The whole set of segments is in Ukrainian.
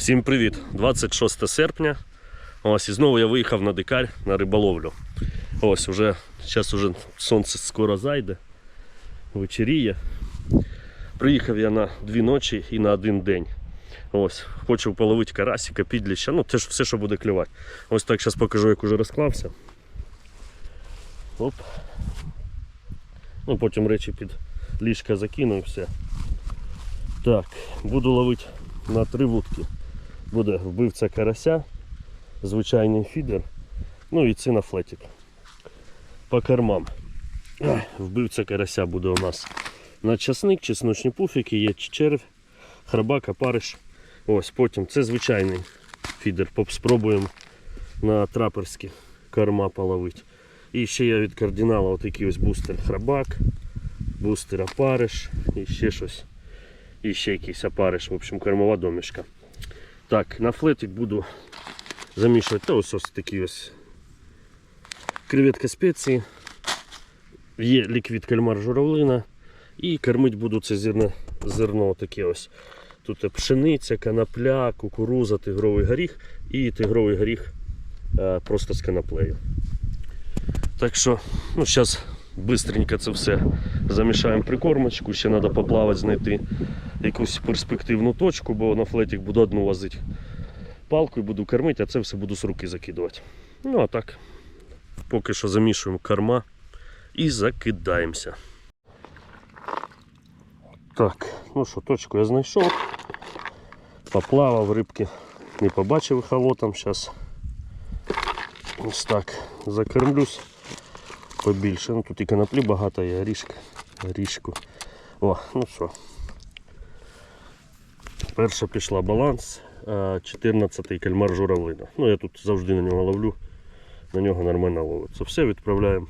Всім привіт! 26 серпня. Ось і знову я виїхав на дикарь на риболовлю. Ось уже зараз уже сонце скоро зайде, вечеріє. Приїхав я на дві ночі і на один день. Ось, хочу половити карасика, підліща, ну теж все, що буде клювати. Ось так зараз покажу, як уже розклався. Оп. Ну, потім речі під ліжка закину і все. Так, буду ловити на три вудки. Буде вбивця карася, звичайний фідер, ну і цинофлетик. По кормам. Вбивця карася буде у нас на часник, чесночні пуфіки, є червь, храбак, опариш. Ось потім це звичайний фідер. Спробуємо на траперські корма половити. І ще є від кардинала отакий ось бустер храбак, бустер опариш і ще щось. І ще якийсь опариш, в общем, кормова домішка. Так, на флетик буду замішувати та ось ось такі ось креветка спеції. Є ліквід кальмар журавлина. І кормити буду це зерно, зерно таке ось. Тут пшениця, канапля, кукуруза, тигровий горіх і тигровий горіх е, просто з канаплею. Так що, ну зараз бистренько це все замішаємо прикормочку. Ще треба поплавати, знайти якусь перспективну точку, бо на флетик буду одну возити палкою, буду кормити, а це все буду з руки закидувати. Ну а так, поки що замішуємо корма і закидаємося. Так, ну що, точку я знайшов. Поплавав рибки, не побачив ехолотом. Зараз ось так закормлюсь побільше. Ну тут і коноплі багато, і горішка, горішку. О, ну що. Перша пішла баланс, 14-й кальмар журавлина. Ну я тут завжди на нього ловлю, на нього нормально ловиться. Все відправляємо.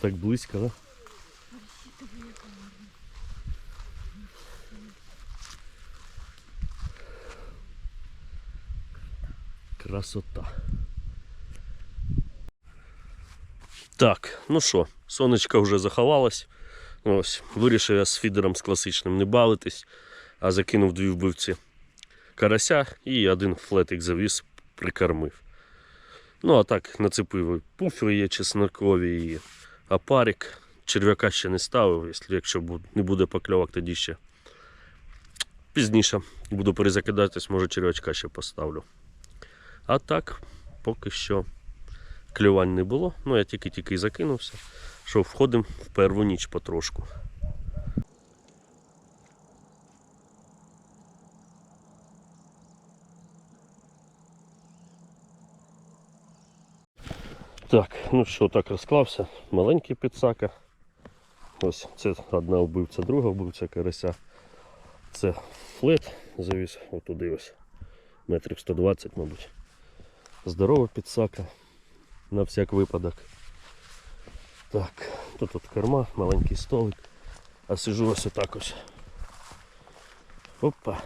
Так близько, да? Красота. Так, ну що, сонечко вже заховалось. Ось, вирішив я з фідером з класичним не бавитись, а закинув дві вбивці карася і один флетик завіз, прикормив. Ну, а так нацепив пуфи є чеснокові, і апарик. Черв'яка ще не ставив, якщо не буде покльовок, тоді ще пізніше буду перезакидатись, може черв'ячка ще поставлю. А так, поки що клювань не було. Ну я тільки-тільки закинувся, що входимо в перву ніч потрошку. Так, ну що, так розклався. Маленький підсака. Ось це одна вбивця, друга вбивця карася. Це флет завіз отуди ось. Метрів 120, мабуть. Здорова підсака на всяк випадок. Так, тут от корма, маленький столик. А сижу ось отак ось. Опа.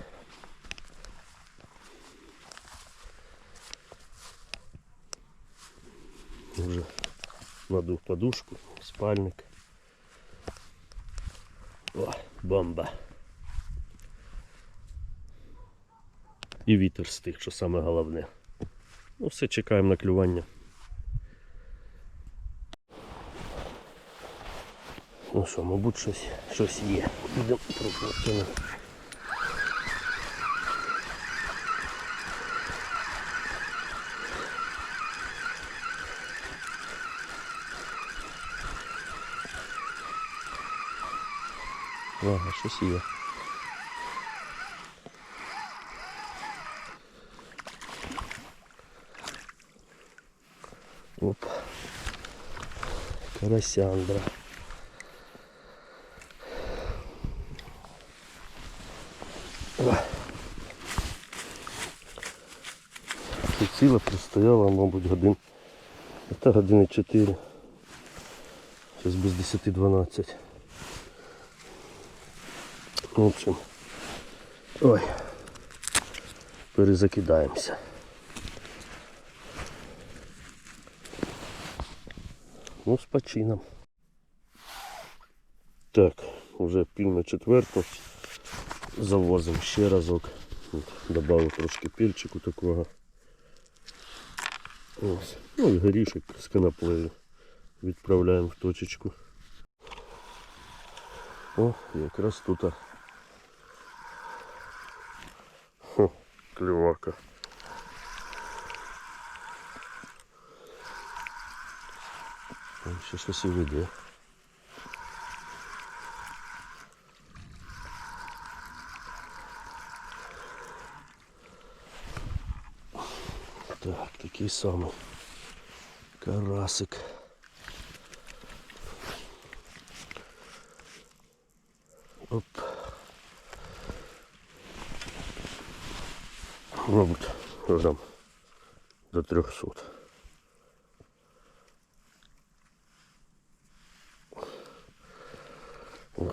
Вже надув подушку, спальник. О, бомба. І вітер стих, що саме головне. Ну все, чекаємо на клювання. Ну що, мабуть, щось, щось є. Підемо пробувати. Ага, щось є. Оп. Карасяндра. Тут ціла простояла, мабуть, годин. Та години 4. Зараз без 10-12. В общем. Ой. Перезакидаємося. Ну, з почином. Так, вже пів на четверту. Завозимо ще разок. Добавив трошки пільчику такого. Ось. Ну і горішок з канаплею. Відправляємо в точечку. О, якраз тут. Хо, клювака. Ще щось і веде. Так, такий самий карасик. Оп. Мабуть, грам до 300.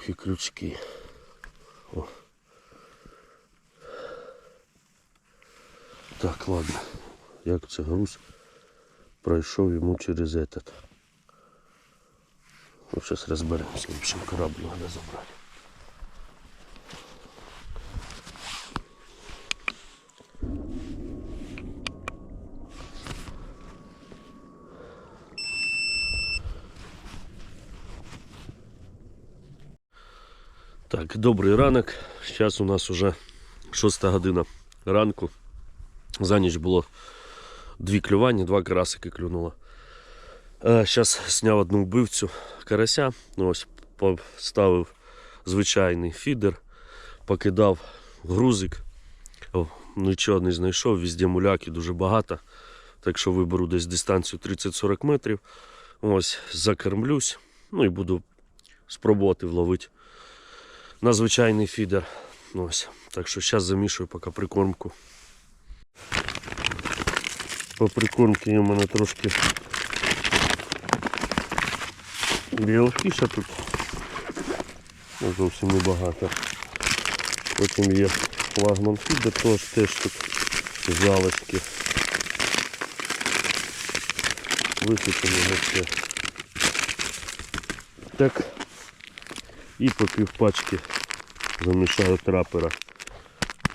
Ох крючки. О. Так, ладно. Як це груз пройшов йому через этот. Ну, зараз розберемося. В общем, корабль треба забрати. Так, добрий ранок. Зараз у нас уже 6 година ранку. За ніч було дві клювання, два карасики клюнуло. Зараз зняв одну вбивцю карася. Ось поставив звичайний фідер, покидав грузик. Нічого не знайшов, везде муляки дуже багато. Так що виберу десь дистанцію 30-40 метрів. Ось, закормлюсь. Ну і буду спробувати вловити на звичайний фідер. Ось. Так що зараз замішую поки прикормку. По прикормці у мене трошки білофіша тут. Ну, Зовсім небагато. Потім є флагман фідер, теж, теж тут залишки. Висипемо його все. Так. І по півпачки замішаю трапера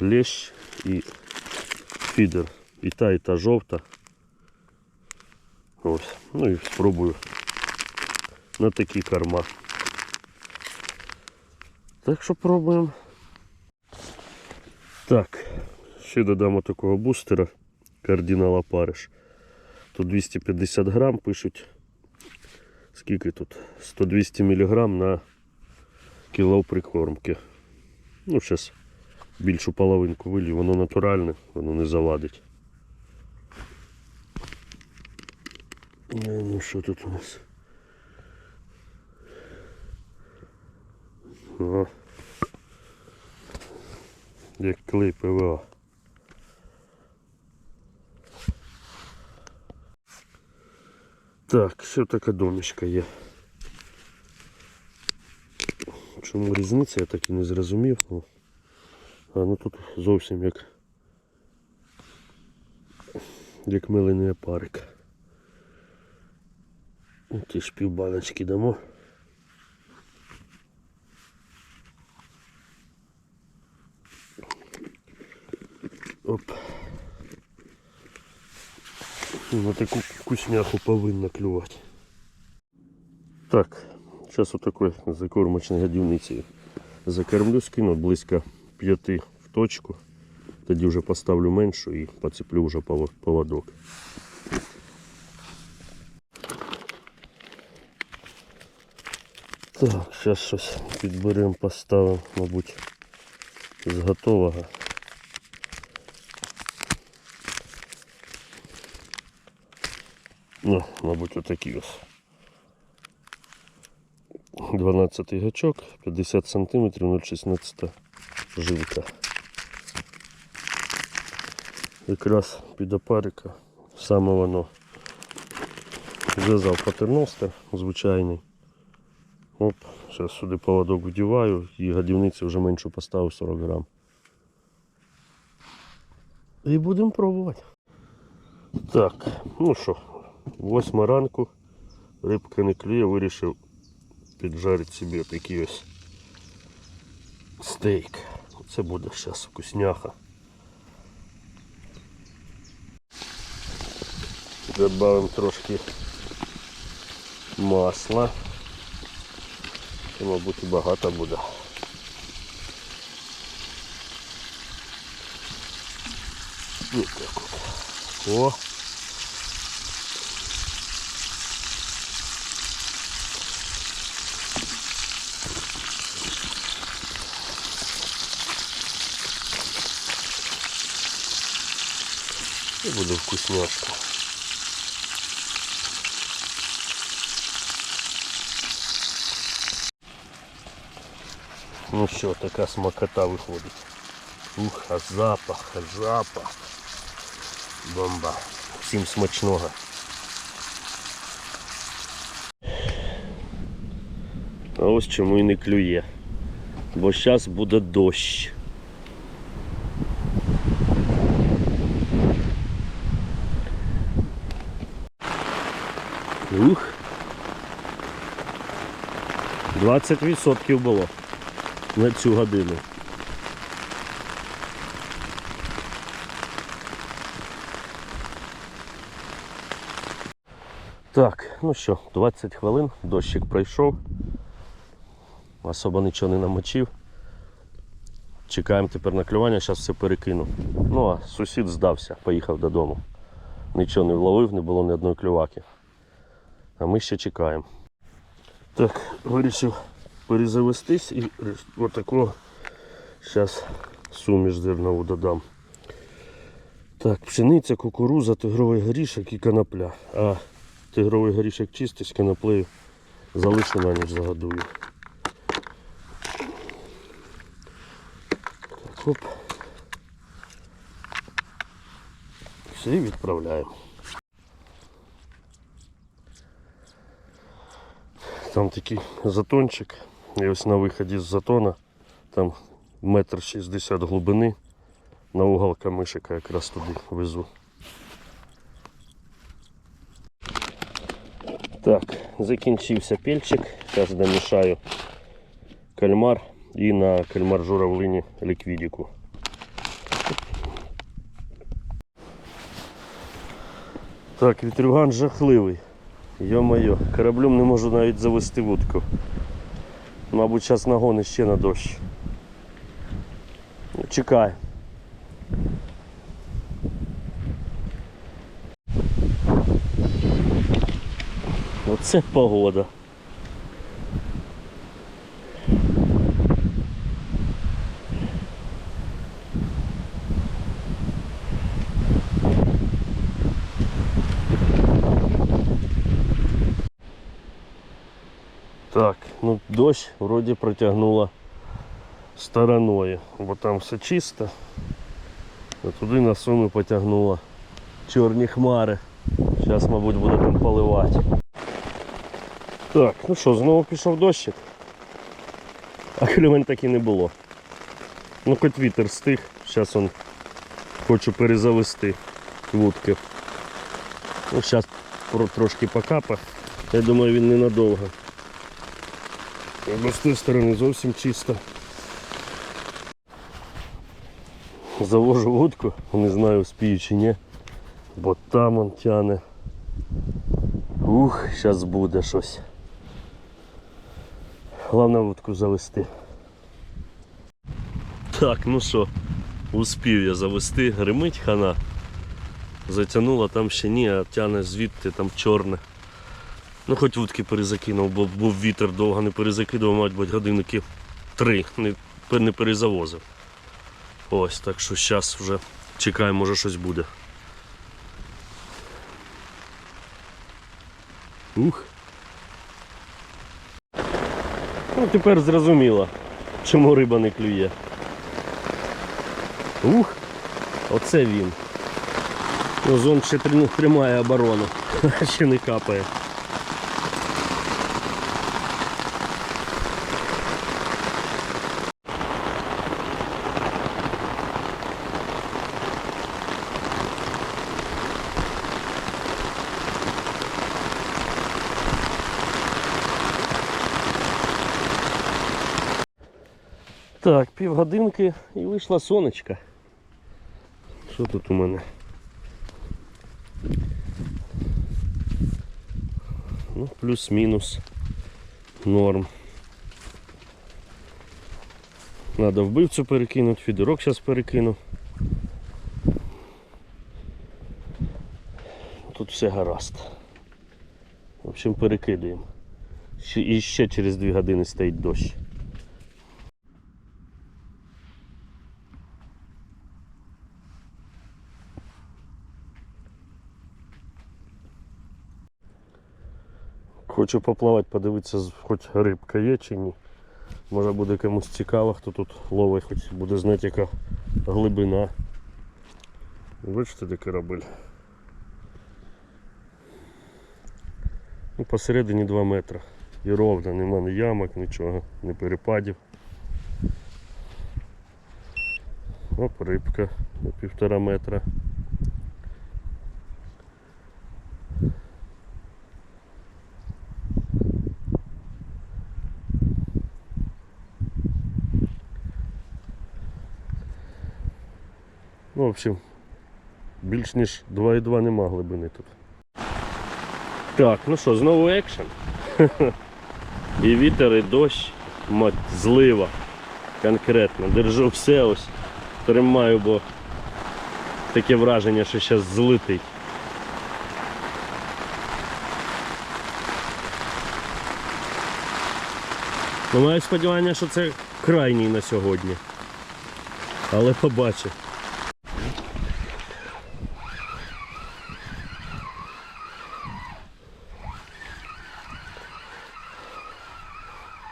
лещ і фідер. І та, і та жовта. Ось. Ну і спробую на такі корма. Так що пробуємо. Так, ще додамо такого бустера кардинала Париж. Тут 250 грам пишуть. Скільки тут? 100-200 мг на кіло прикормки. Ну, зараз більшу половинку вилью, воно натуральне, воно не завадить. Е, Ну що тут у нас? О. Як клей ПВА. Так, ще така домішка є. Чому різниця, я так і не зрозумів. О. А ну тут зовсім як як милений опарик. Ну, Ті ж півбаночки дамо. Оп. На таку вкусняху повинна клювати. Так, зараз отакой закормочної годівниці закормлю, скину близько п'яти в точку. Тоді вже поставлю меншу і поцеплю вже поводок. Так, зараз щось підберемо, поставимо, мабуть, з готового. Ну, мабуть, отакий ось. 12 гачок, 50 см, 0,16 жилка. Якраз під опарика саме воно. Зв'язав патерностер звичайний. Оп, зараз сюди поводок вдіваю і годівниці вже меншу поставив 40 грам. І будемо пробувати. Так, ну що, восьма ранку, рибка не клює, вирішив піджарити собі такий ось стейк. Це буде зараз вкусняха. Добавимо трошки масла. Це, мабуть, багато буде. Ну так от. О! Буде вкусняшка. Ну що, така смакота виходить. Ух, а запах, а запах. Бомба. Всім смачного. А ось чому і не клює. Бо зараз буде дощ. Ух. 20% було на цю годину. Так, ну що, 20 хвилин, дощик пройшов. Особо нічого не намочив. Чекаємо тепер на клювання, зараз все перекину. Ну а сусід здався, поїхав додому. Нічого не вловив, не було ні одної клюваки. А ми ще чекаємо. Так, вирішив перезавестись і отаку зараз суміш зернову додам. Так, пшениця, кукуруза, тигровий горішок і конопля. А тигровий горішок чистий з коноплею залишу на ніч загодую. Так, оп. Все, відправляємо. Там такий затончик. І ось на виході з затона, там метр шістдесят глибини, на угол камишика якраз туди везу. Так, закінчився пельчик. Зараз домішаю кальмар і на кальмар журавлині ліквідіку. Так, вітрюган жахливий. Йо-моє, кораблем не можу навіть завести вудку. Мабуть, зараз нагони ще на дощ. Чекай. Оце погода. Так, ну дощ вроді протягнуло стороною, бо там все чисто. А туди на суми потягнуло чорні хмари. Зараз, мабуть, буде там поливати. Так, ну що, знову пішов дощик. А клювань так і не було. Ну хоч вітер стих, зараз он хочу перезавести вудки. Ну, зараз трошки покапа. Я думаю, він ненадовго. З тої сторони зовсім чисто. Завожу вудку, не знаю успію чи ні, бо там он тяне. Ух, зараз буде щось. Головне вудку завести. Так, ну що, успів я завести, гримить хана. Затягнула там ще ні, а тяне звідти там чорне. Ну хоч вудки перезакинув, бо був вітер довго не перезакидував, мабуть, годинники три, не, не перезавозив. Ось, так що зараз вже чекаємо, може щось буде. Ух. Ну тепер зрозуміло, чому риба не клює. Ух, оце він. Озон ще трим- тримає оборону, ще не капає. Так, півгодинки і вийшла сонечка. Що тут у мене? Ну, плюс-мінус норм. Надо вбивцю перекинути, фідерок зараз перекину. Тут все гаразд. В общем, перекидуємо. І ще через 2 години стоїть дощ. Хочу поплавати, подивитися, хоч рибка є чи ні. Може буде комусь цікаво, хто тут ловить, хоч буде знати, яка глибина. Бачите, де корабель. Ну, посередині 2 метри. І ровно, нема ні ямок, нічого, ні перепадів. Оп, рибка на півтора метра. Ну, в общем, більш ніж 2,2 нема глибини тут. Так, ну що, знову екшен. І вітер, і дощ, мать, злива. Конкретно. Держу все ось. Тримаю, бо таке враження, що зараз злетить. Ну, маю сподівання, що це крайній на сьогодні. Але побачив.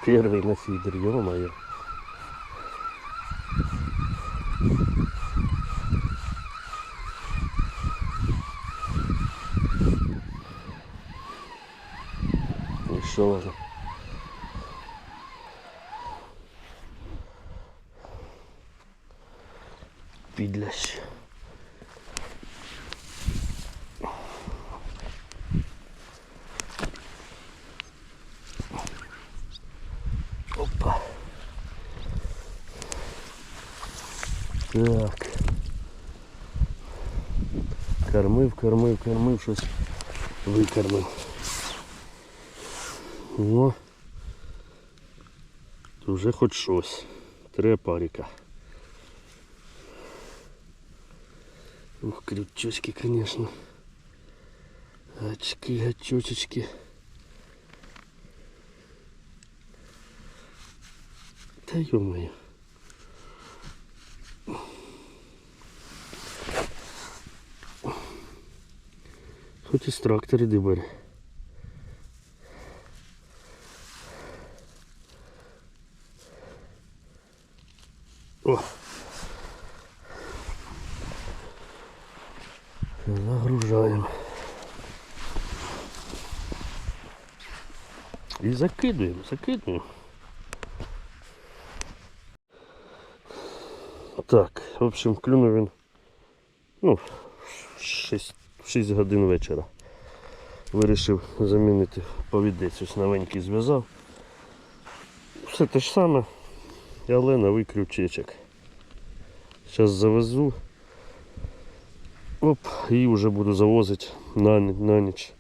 Первый на фидер, ё-моё. И что Так. Кормив, кормив, кормив, щось викормив. О. То вже хоч щось. Три паріка. Ух, крючочки, конечно. Очки, гачочечки. Та ё-моё. Хоч із трактори дибарі. О! Загружаємо. І закидуємо, закидуємо. Так, в общем, клюнув він ну, 6, 6 годин вечора. Вирішив замінити повідець, новенький зв'язав. Все те ж саме, але новий крючечок. Зараз завезу. Оп, і вже буду завозити на, на ніч.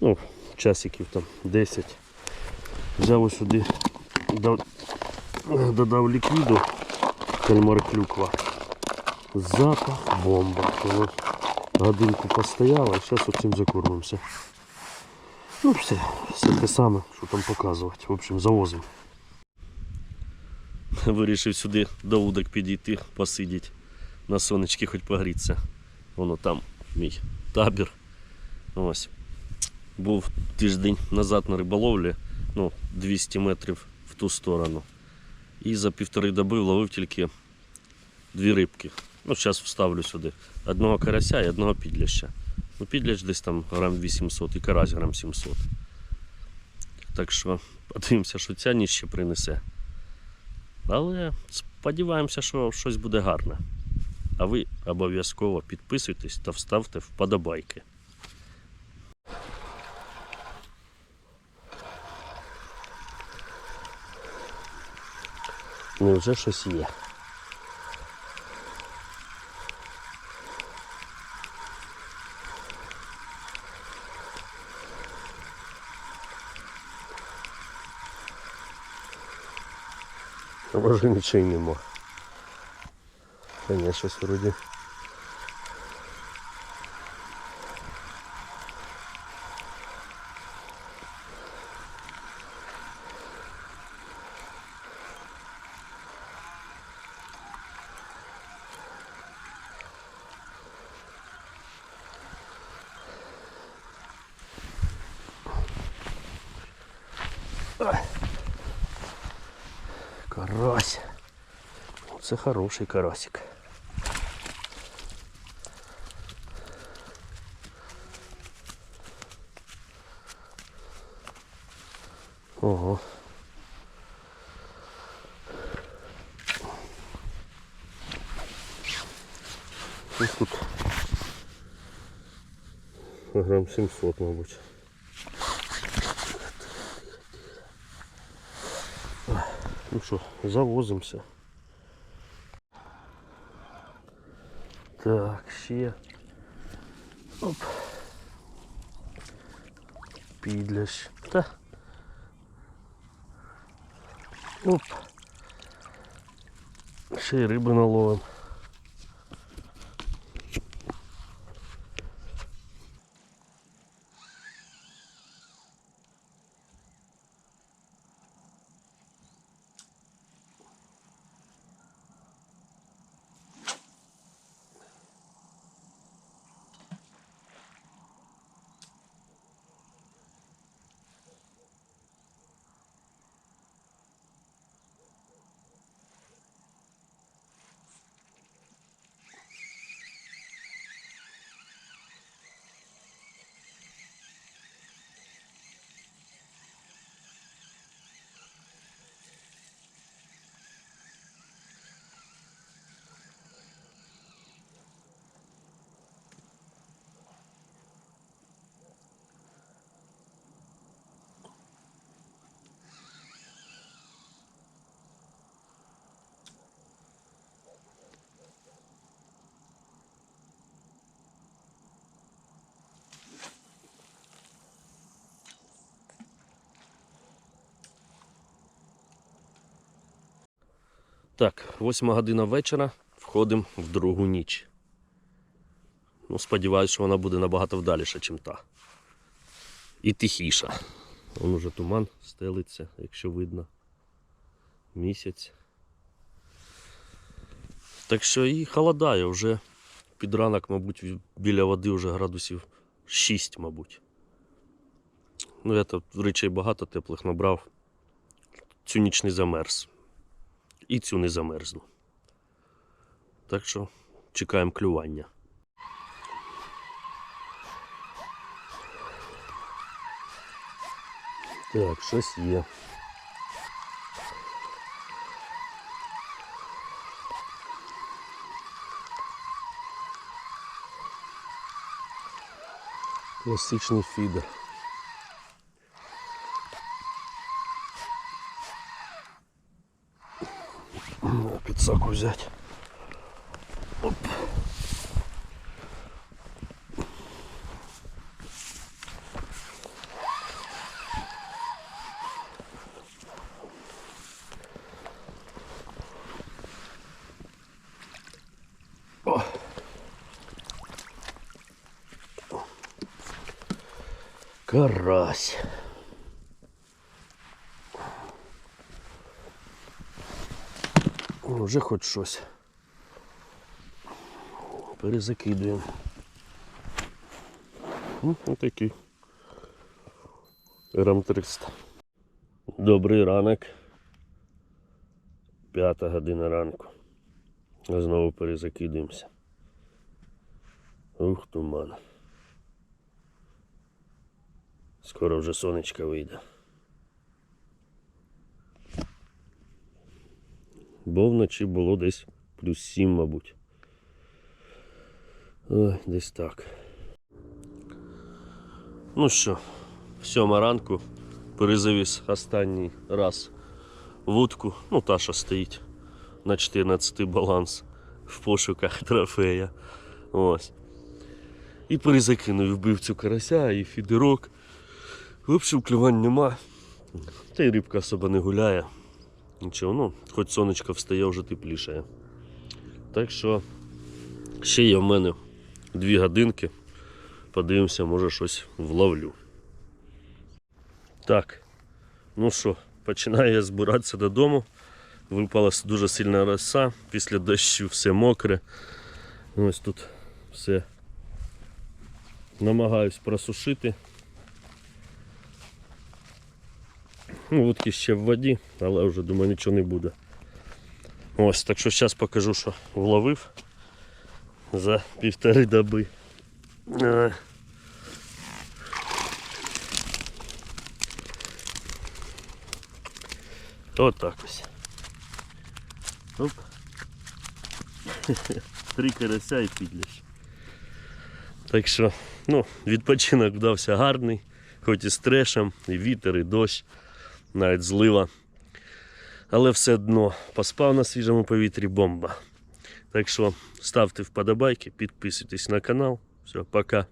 Ну, часиків там 10. Взяв сюди, дав, додав ліквіду, кальмар клюква. Запах бомба. Годинку постояло, і зараз оцим закормимося. Ну все, все те саме, що там показувати. В общем, завозимо. Вирішив сюди до удок підійти, посидіти на сонечки хоч погрітися. Воно там мій табір. Ось. Був тиждень назад на риболовлі, ну, 200 метрів в ту сторону. І за півтори доби ловив тільки дві рибки. Ну, зараз вставлю сюди. Одного карася і одного підляща. Ну, підлящ десь там грам 800 і карась грам 700. Так що подивимося, що ця ніч ще принесе. Але сподіваємося, що щось буде гарне. А ви обов'язково підписуйтесь та вставте вподобайки. Невже щось є? А може нічого й нема. Та ні, щось вроді. Карась. Це хороший карасик. Ого. Ось тут грам 700, мабуть. Що, завозимося. Так, ще. Оп. Підлящ. Та. Оп. Ще й риби. Так, восьма година вечора, входимо в другу ніч. Ну, сподіваюсь, що вона буде набагато вдаліша, ніж та. І тихіша. Вон уже туман стелиться, якщо видно. Місяць. Так що і холодає вже під ранок, мабуть, біля води вже градусів 6, мабуть. Ну, я тут речей багато теплих набрав. Цю ніч не замерз і цю не замерзну. Так що чекаємо клювання. Так, щось є. Класичний фідер. Підсаку взять. Оп. О. Карась. Вже хоч щось. Перезакидуємо. Ну, отакий. Грам 300. Добрий ранок. П'ята година ранку. Знову перезакидуємося. Ух, туман. Скоро вже сонечко вийде. Бо вночі було десь плюс 7, мабуть. Ой, десь так. Ну що, сьома ранку перезавіз останній раз вудку. Ну, та що стоїть. на 14 баланс в пошуках трофея. Ось. І перезакинув вбив цю карася і фідерок. В общем, клювань нема. Та й рибка особо не гуляє. Нічого, ну, хоч сонечко встає, вже теплішає. Так що ще є в мене дві годинки. Подивимося, може щось вловлю. Так, ну що, починаю я збиратися додому. Випала дуже сильна роса, після дощу все мокре. Ось тут все намагаюсь просушити. Ну, Вудки ще в воді, але вже думаю нічого не буде. Ось, так що зараз покажу, що вловив за півтори доби. Е. Отак ось. Оп. Три карася і підляш. Так що, ну, відпочинок вдався гарний, хоч і з трешем, і вітер, і дощ, навіть злива. Але все одно поспав на свіжому повітрі бомба. Так що ставте вподобайки, підписуйтесь на канал. Все, пока.